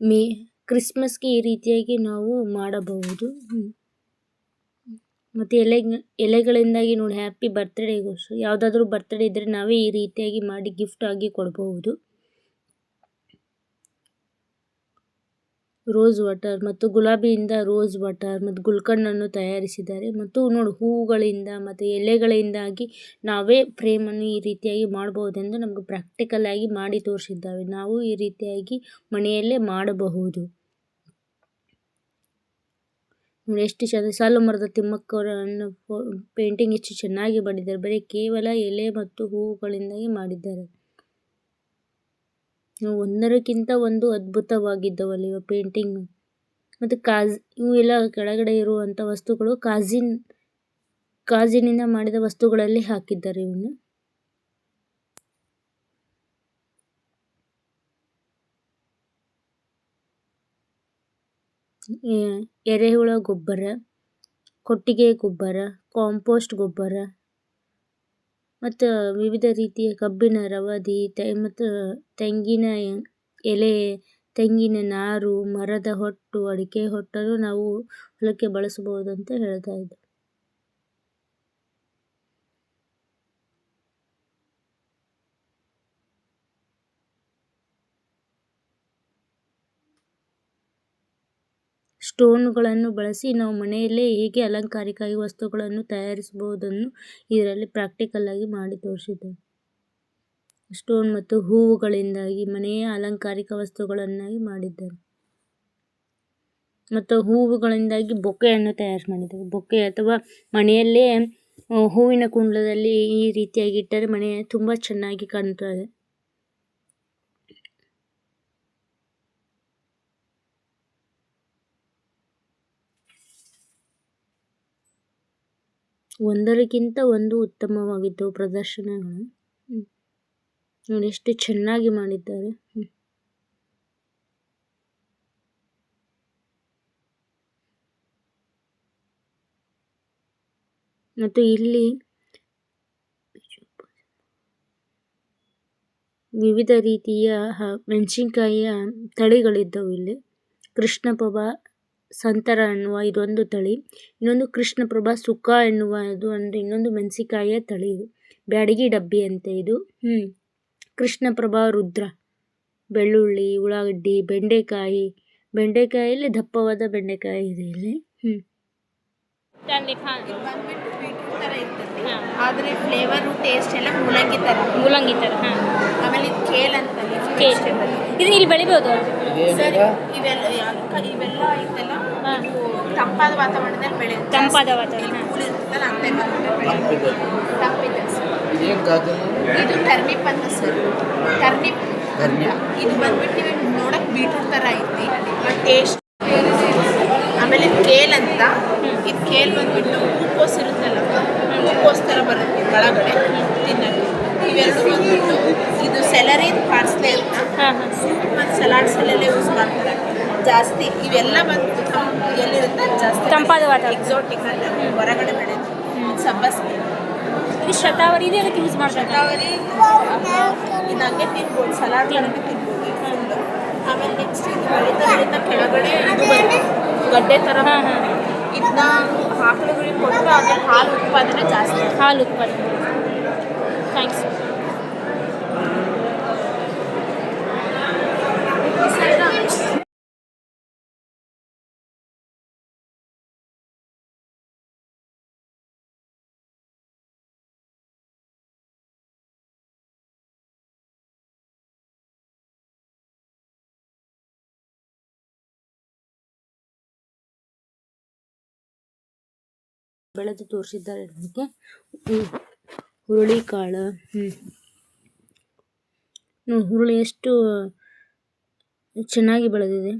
ಮೇ, ಕ್ರಿಸ್ಮಸ್ಗೆ ಈ ರೀತಿಯಾಗಿ ನಾವು ಮಾಡಬಹುದು. ಮತ್ತು ಎಲೆ, ಎಲೆಗಳಿಂದಾಗಿ ನೋಡಿ ಹ್ಯಾಪಿ ಬರ್ತ್ಡೇಗೋಸ್ಕರ ಯಾವುದಾದ್ರೂ ಬರ್ತ್ಡೇ ಇದ್ದರೆ ನಾವೇ ಈ ರೀತಿಯಾಗಿ ಮಾಡಿ ಗಿಫ್ಟಾಗಿ ಕೊಡಬಹುದು. ರೋಸ್ ವಾಟರ್ ಮತ್ತು ಗುಲಾಬಿಯಿಂದ ರೋಸ್ ವಾಟರ್ ಮತ್ತು ಗುಲ್ಕಂಡನ್ನು ತಯಾರಿಸಿದ್ದಾರೆ. ಮತ್ತು ನೋಡು, ಹೂವುಗಳಿಂದ ಮತ್ತು ಎಲೆಗಳಿಂದಾಗಿ ನಾವೇ ಫ್ರೇಮನ್ನು ಈ ರೀತಿಯಾಗಿ ಮಾಡಬಹುದೆಂದು ನಮಗೆ ಪ್ರಾಕ್ಟಿಕಲ್ ಆಗಿ ಮಾಡಿ ತೋರಿಸಿದ್ದಾವೆ. ನಾವು ಈ ರೀತಿಯಾಗಿ ಮನೆಯಲ್ಲೇ ಮಾಡಬಹುದು. ನೋಡಿ, ಎಷ್ಟು ಚೆಂದ, ಸಾಲು ಮರದ ತಿಮ್ಮಕ್ಕವರನ್ನು ಪೇಂಟಿಂಗ್ ಎಷ್ಟು ಚೆನ್ನಾಗಿ ಮಾಡಿದ್ದಾರೆ. ಬರೀ ಕೇವಲ ಎಲೆ ಮತ್ತು ಹೂವುಗಳಿಂದಾಗಿ ಮಾಡಿದ್ದಾರೆ. ಒಂದರಕ್ಕಿಂತ ಒಂದು ಅದ್ಭುತವಾಗಿದ್ದವಲ್ಲಿ ಪೇಂಟಿಂಗ್ ಮತ್ತು ಕಾಜ್ ಇವು ಎಲ್ಲ ಕೆಳಗಡೆ ಇರುವಂಥ ವಸ್ತುಗಳು ಕಾಜಿನ್, ಕಾಜಿನಿಂದ ಮಾಡಿದ ವಸ್ತುಗಳಲ್ಲಿ ಹಾಕಿದ್ದಾರೆ ಇವನ್ನು ಎರೆಹುಳ ಗೊಬ್ಬರ, ಕೊಟ್ಟಿಗೆ ಗೊಬ್ಬರ ಕಾಂಪೋಸ್ಟ್ ಗೊಬ್ಬರ ಮತ್ತು ವಿವಿಧ ರೀತಿಯ ಕಬ್ಬಿನ ರವದಿ, ತೆ, ಮತ್ತು ತೆಂಗಿನ ಎಲೆ, ತೆಂಗಿನ ನಾರು, ಮರದ ಹೊಟ್ಟು, ಅಡಿಕೆ ಹೊಟ್ಟನ್ನು ನಾವು ಹೊಲಕ್ಕೆ ಬಳಸಬಹುದು ಅಂತ ಹೇಳ್ತಾ ಇದ್ದೆ ಸ್ಟೋನುಗಳನ್ನು ಬಳಸಿ ನಾವು ಮನೆಯಲ್ಲೇ ಹೇಗೆ ಅಲಂಕಾರಿಕ ವಸ್ತುಗಳನ್ನು ತಯಾರಿಸಬಹುದನ್ನು ಇದರಲ್ಲಿ ಪ್ರಾಕ್ಟಿಕಲ್ ಆಗಿ ಮಾಡಿ ತೋರಿಸಿದ್ದೇವೆ ಸ್ಟೋನ್ ಮತ್ತು ಹೂವುಗಳಿಂದಾಗಿ ಮನೆಯ ಅಲಂಕಾರಿಕ ವಸ್ತುಗಳನ್ನಾಗಿ ಮಾಡಿದ್ದಾರೆ. ಮತ್ತು ಹೂವುಗಳಿಂದಾಗಿ ಬೊಕ್ಕೆಯನ್ನು ತಯಾರು ಮಾಡಿದ್ದಾರೆ. ಬೊಕ್ಕೆ ಅಥವಾ ಮನೆಯಲ್ಲೇ ಹೂವಿನ ಕುಂಡದಲ್ಲಿ ಈ ರೀತಿಯಾಗಿ ಇಟ್ಟರೆ ಮನೆ ತುಂಬ ಚೆನ್ನಾಗಿ ಕಾಣುತ್ತದೆ ಒಂದರಕ್ಕಿಂತ ಒಂದು ಉತ್ತಮವಾಗಿದ್ದವು ಪ್ರದರ್ಶನಗಳು. ನೋಡಿ ಎಷ್ಟು ಚೆನ್ನಾಗಿ ಮಾಡಿದ್ದಾರೆ. ಮತ್ತು ಇಲ್ಲಿ ವಿವಿಧ ರೀತಿಯ ಮೆಣಸಿನ್ಕಾಯಿಯ ತಳಿಗಳಿದ್ದವು ಇಲ್ಲಿ. ಕೃಷ್ಣಪ್ರಭ ಸಂತರ ಎನ್ನುವ ಇದೊಂದು ತಳಿ. ಇನ್ನೊಂದು ಕೃಷ್ಣಪ್ರಭಾ ಸುಖ ಎನ್ನುವ ಅದು ಒಂದು ಇನ್ನೊಂದು ಮೆಣಸಿಕಾಯಿಯ ತಳಿ ಇದು. ಬ್ಯಾಡಗಿ ಡಬ್ಬಿ ಅಂತ ಇದು. ಹ್ಞೂ ಕೃಷ್ಣಪ್ರಭಾ ರುದ್ರ ಬೆಳ್ಳುಳ್ಳಿ ಉಳ್ಳಾಗಡ್ಡಿ ಬೆಂಡೆಕಾಯಿ. ಬೆಂಡೆಕಾಯಲ್ಲಿ ದಪ್ಪವಾದ ಬೆಂಡೆಕಾಯಿ ಇದೆ ಇಲ್ಲಿ. ಹ್ಞೂ ಆದರೆ ಫ್ಲೇವರು ಟೇಸ್ಟ್ ಎಲ್ಲ ಮೂಲಂಗಿ ಥರ ಮೂಲಂಗಿ ಥರ ಹಾಂ. ಆಮೇಲೆ ಕೇಲ್ ಅಂತ ಕೇಲ್. ಇದು ಇಲ್ಲಿ ಬೆಳಿಬೋದು? ಸರ್ ಇವೆಲ್ಲ ಯಾಕ- ಇವೆಲ್ಲ ಐತಲ್ಲ ಹಾಂ. ತಂಪಾದ ವಾತಾವರಣದಲ್ಲಿ ಬೆಳೆಯುತ್ತೆ. ತಂಪಾದ ವಾತಾವರಣ. ಕೂಲ್ ಇರ್ತಲ್ಲ ಅಂತ ಬೆಳೆಯುತ್ತೆ. ತಂಪಿದೆ. ಸರ್. ಇದೇನು ಗಾಜು? ಇದು ಟರ್ನಿಪ್ ಅಂತ ಸರ್. ಟರ್ನಿಪ್. ಟರ್ನಿಪ್? ಇದು ಬಂದ್ಬಿಟ್ಟು ನೀವು ನೋಡಕ್ ಬೀಟ್ರೂಟ್ ಥರ ಐತಿ ಬಟ್ ಟೇಸ್ಟ್ ಆಮೇಲೆ ಕೇಲ್ ಅಂತ. ಇದು ಕೇಲ್ ಬಂದ್ಬಿಟ್ಟು ಹೂಕೋಸ್ ಇರುತ್ತಲ್ಲ ಹೂಕೋಸ್ ಥರ ಬರುತ್ತೆ ಒಳಗಡೆ ತಿನ್ನಕ್ಕೆ. ಇವೆರಡು ಬಂದ್ಬಿಟ್ಟು ಇದು ಸೆಲರಿ ಪಾರ್ಸ್ಲೆ ಅಂತ ಹಾಂ ಹಾಂ. ಸೂಪ್ ಮತ್ತು ಸಲಾಡ್ಸಲ್ಲೆಲ್ಲ ಯೂಸ್ ಮಾಡ್ತಾರೆ. ಜಾಸ್ತಿ ಇವೆಲ್ಲ ಬಂದು ತಂಪು ಎಲ್ಲಿರುತ್ತೆ? ಜಾಸ್ತಿ ತಂಪಾದ ವಾತಾವರಣ. ಎಕ್ಸಾಟಿಕ್ ಅಂತ ಹೊರಗಡೆ ಇದು ಸಬ್ಬಸ್ಗೆ. ಇದು ಶತಾವರಿ ಇದೆ ಅದಕ್ಕೆ ಯೂಸ್ ಮಾಡ್ತಾರೆ. ಶತಾವರಿ ಇದು ಹಂಗೆ ತಿನ್ಬೋದು. ಸಲಾಡ್ ಹಂಗೆ ತಿನ್ಬೋದು ಆಮೇಲೆ ನೆಕ್ಸ್ಟ್ ಇದು ಬೆಳೀತಾ ಕೆಳಗಡೆ ಇದು ಬರುತ್ತೆ. ಗಡ್ಡೆ ಥರ ಹಾಂ ಹಾಂ. ಇದನ್ನ ಆಕಳುಗಳಿಗೆ ಕೊಟ್ಟು ಆಮೇಲೆ ಹಾಲು ಉತ್ಪಾದನೆ ಜಾಸ್ತಿ. ಹಾಲು ಉತ್ಪಾದನೆ. ಥ್ಯಾಂಕ್ಸ್ ಬೆಳೆದು ತೋರಿಸಿದ್ದಾರೆ ಹುರುಳಿ ಹುರುಳಿಕಾಳು ಹ್ಞೂ ಹುರುಳಿ ಎಷ್ಟು ಚೆನ್ನಾಗಿ ಬೆಳೆದಿದೆ.